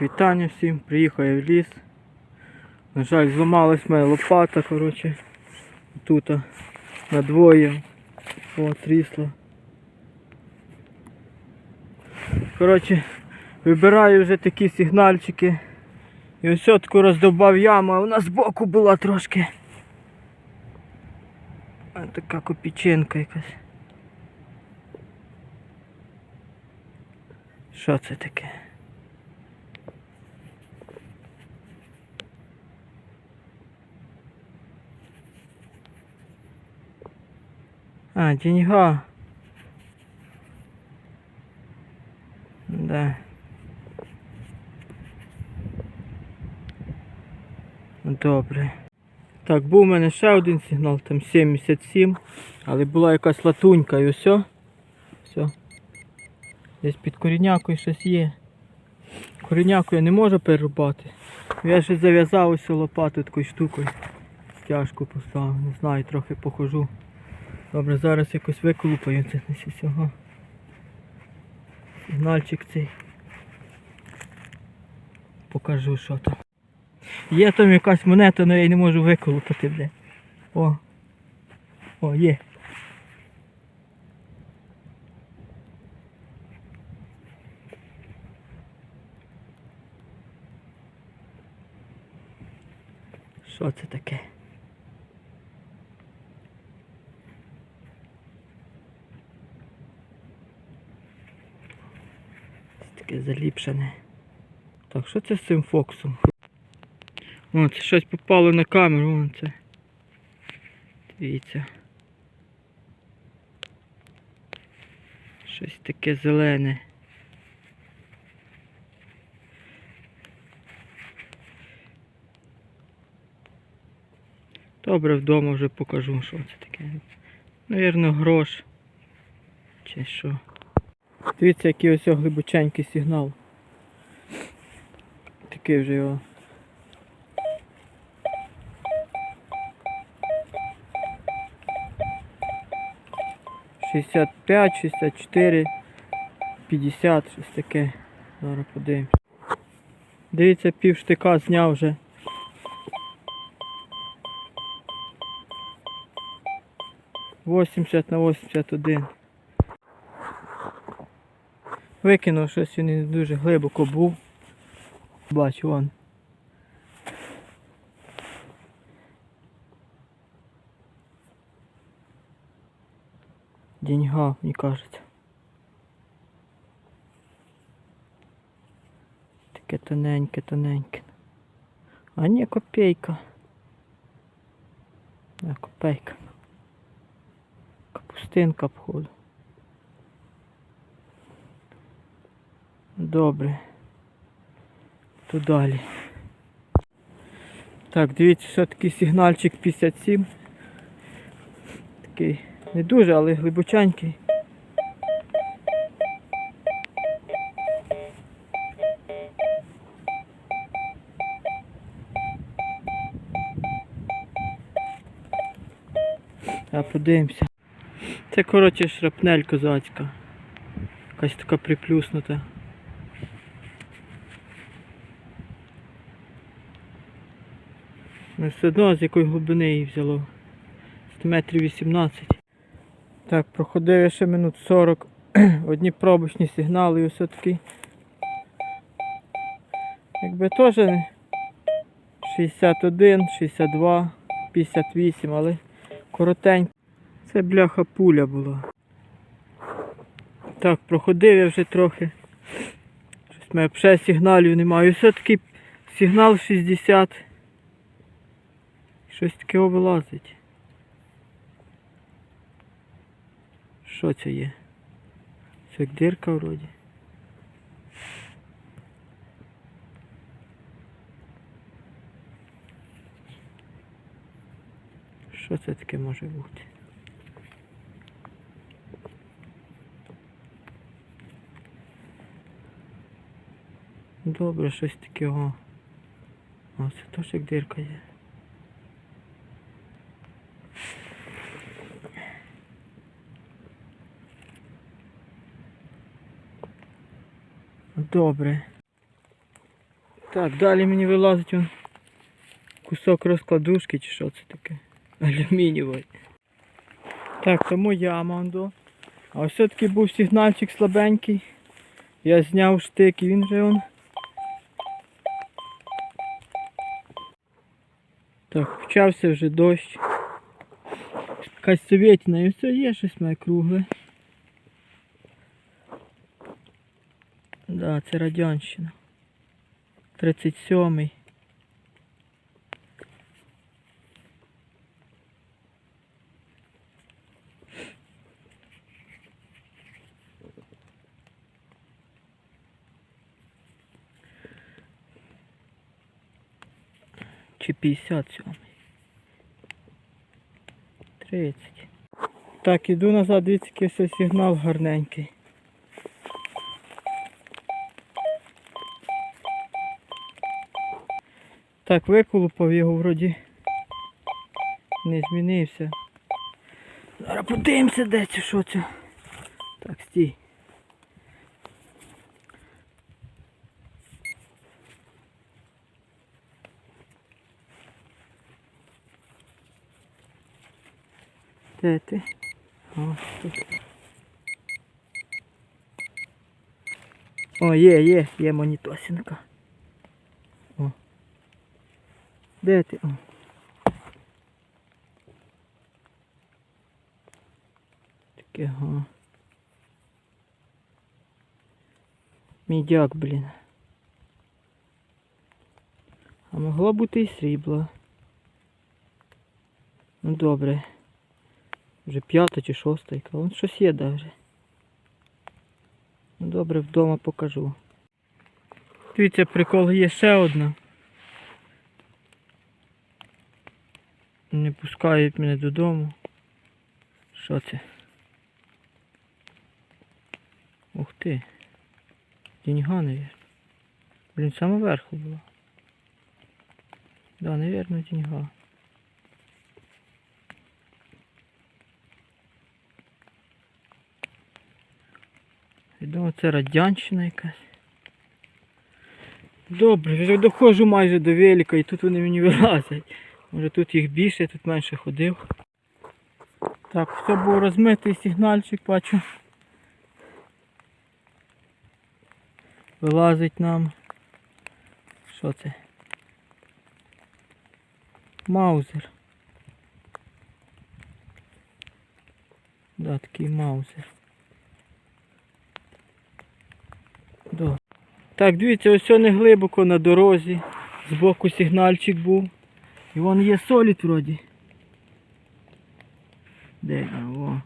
Вітання всім, приїхав я в ліс. На жаль, зламалась моя лопата, коротше. Тут надвоє. Трісло. Коротше, вибираю вже такі сигнальчики. І ось таку роздовбав яму, а вона збоку була трошки. А така копійчинка якась. Що це таке? А, деньга. Да. Добре. Так, був у мене ще один сигнал, там 77, але була якась латунька і все. Все. Десь під корінякою щось є. Коріняку я не можу перерубати. Я ще зав'язав ось лопату такою штукою. Стяжку поставив, не знаю, трохи похожу. Добре, зараз якось виколупаю це не всього. Сигнальчик цей. Покажу, що там. Є там якась монета, але я її не можу виколупати, бля. О. О, є. Що це таке? Це таке заліпшене. Так, що це з цим фокусом? О, це щось попало на камеру, вон це. Дивіться. Щось таке зелене. Добре, вдома вже покажу, що це таке. Навірно, грош. Чи що. Дивіться, який ось глибоченький сигнал. Такий вже його. Шістдесят п'ять, шістдесят чотири, п'ятдесят, щось таке. Зараз подивимось. Дивіться, пів штика зняв вже. Восімдесят на восімдесят один. Викинув щось він не дуже глибоко був. Бачу вон. Деньга, мені кажеться. Таке тоненьке, тоненьке. А ні, копейка. Не, копейка. Капустинка походу. Добре. То далі. Так, дивіться, що такий сигнальчик 57. Такий не дуже, але глибоченький. А подивимося. Це коротше шрапнель козацька. Якась така приплюснута. Ну все одно з якої глибини її взяло. 100 метрів 18. Так, проходив ще минут 40. Одні пробочні сигнали і все таки. Якби теж 61, 62, 58, але коротенько. Це бляха пуля була. Так, проходив я вже трохи. Щось мене ще сигналів немає. І все-таки сигнал 60. Щось таке вилазить. Що це є? Це як дирка вроді. Що це таке може бути? Добре, щось таке о. О, це теж як дирка є. Добре. Так, далі мені вилазить он кусок розкладушки чи що це таке? Алюмінієвий. Так, тому яма он до. А все-таки був сигнальчик слабенький. Я зняв штик і він вже он. Так, почався вже дощ. Якась совєтіна і все є щось має кругле. Да, це радянщина. 37-й. Чи 57-й? 30. Так, іду назад, дивіться, який все сигнал гарненький. Так, виколупав його вроді. Не змінився. Зараз подивимося, де це, що це. Так, стій. Де ти? О, тут. О, є, є, є монітосинка. О. Де ти? О. Таке, га. Мідяк, блін. А могло бути і срібло. Ну добре. Вже п'ята чи шоста яка. Вон щось є даже. Ну добре, вдома покажу. Дивіться, прикол є ще одна. Не пускають мене додому. Що це? Ух ти. Деньга, навірно. Блін, саме верху була. Да, навірно, деньга. Думаю, це радянщина якась. Добре, вже доходжу майже до велика і тут вони мені вилазять. Може тут їх більше, тут менше ходив. Так, все був розмитий сигнальчик, бачу. Вилазить нам. Що це? Маузер. Да, такий маузер. Так, дивіться, ось не глибоко на дорозі. Збоку сигнальчик був. І вон є солід вроді. Де? А, о.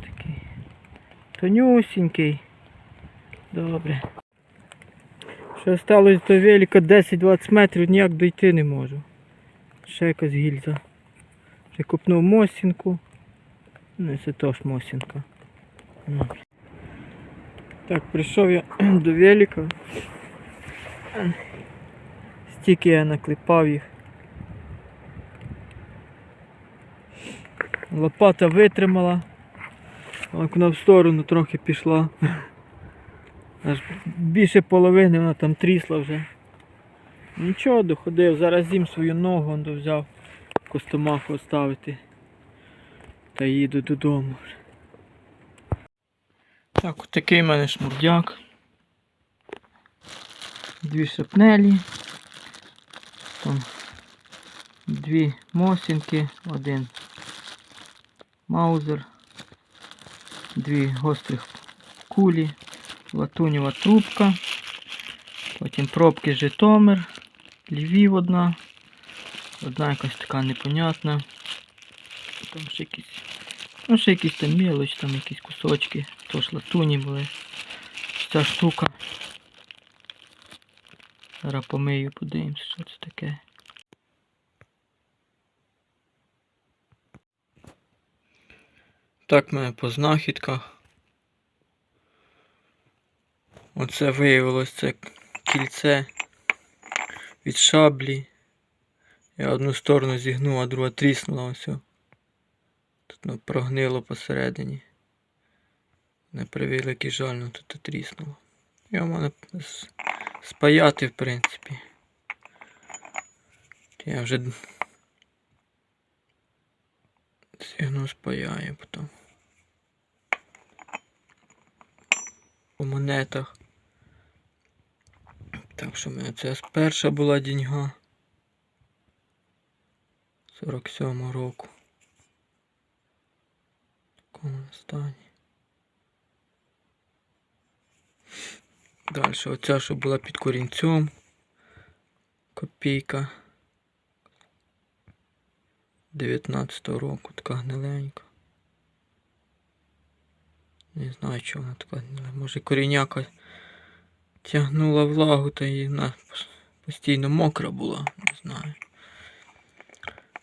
Такий. Добре. Ще осталось до велика 10-20 метрів, ніяк дойти не можу. Ще якась гільза. Прикупнув мосінку. Ну, це теж мосінка. Добре. Так, прийшов я до велика. Стільки я наклепав їх. Лопата витримала. Вона в сторону трохи пішла. Аж більше половини вона там трісла вже. Нічого, доходив, зараз з'їм свою ногу он взяв костомаху оставити. Та їду додому. Так, от такий в мене шмурдяк. Дві шапнелі. Там дві мосінки, один маузер, дві гострих кулі латунєва трубка, потім пробки Житомир, Львів одна, одна якась така непонятна. Там ще якісь, ну ще якісь там мелоч, там якісь кусочки, тож латуні були. Ця штука. Зараз помию, подивимось, що це таке. Так мене по знахідках. Оце виявилось це кільце від шаблі. Я одну сторону зігнув, а друга тріснула ось. Тут ну, прогнило посередині. На превеликий жаль, ну тут тріснуло. Я можу спаяти, в принципі. Я вже зігну спаяю потім. По монетах. Так що в мене це перша була деньга. 47 року. Такому стані. Далі оця, що була під корінцем. Копійка. 19 року, така гниленька. Не знаю, чого вона така гнила. Може коріняка тягнула влагу та і вона постійно мокра була, не знаю.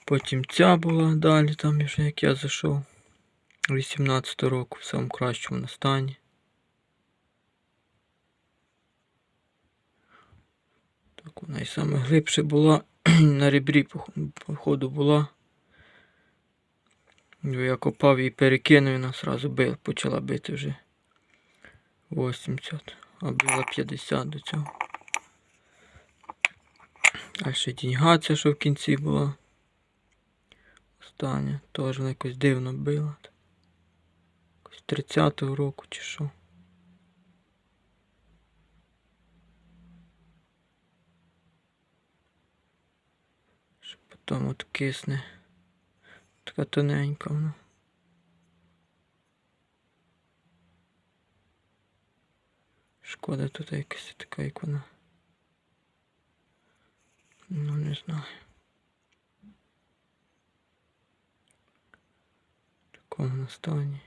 Потім ця була далі, там вже як я зайшов. 18 року в самому кращому стані. Так вона і саме була на ребрі, пох- походу була. Ну, Я копав і перекинув, і вона бив, почала бити вже 80, а била 50 до цього. А ще діньга ця, що в кінці була. Остання, теж вона якось дивно била. Якось 30-го року чи що. Що потім от кисне. Така тоненька вона. Шкода тут якась така, як вона. Ну, не знаю. В такому стані.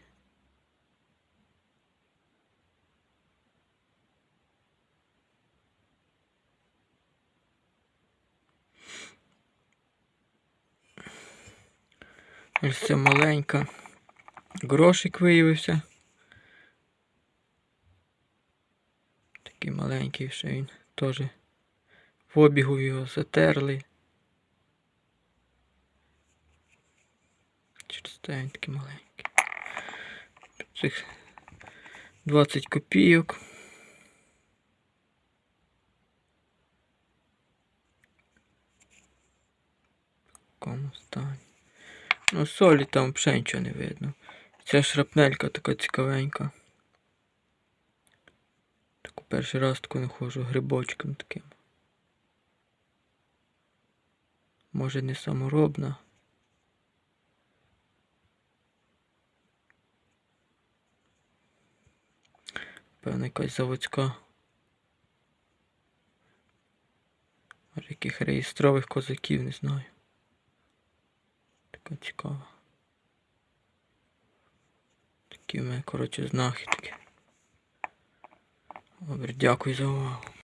Ось це маленька. Грошик виявився. Такий маленький ще він теж в обігу його затерли. Через те він такий маленький. Цих 20 копійок. Такому стані. Ну, солі там взагалі нічого не видно. Ця шрапнелька така цікавенька. Перший раз таку не ходжу грибочком таким. Може не саморобна. Певна якась заводська. Може яких реєстрових козаків, не знаю. Така цікава. Такі в мене, коротше, знахідки. Добре, дякую за увагу.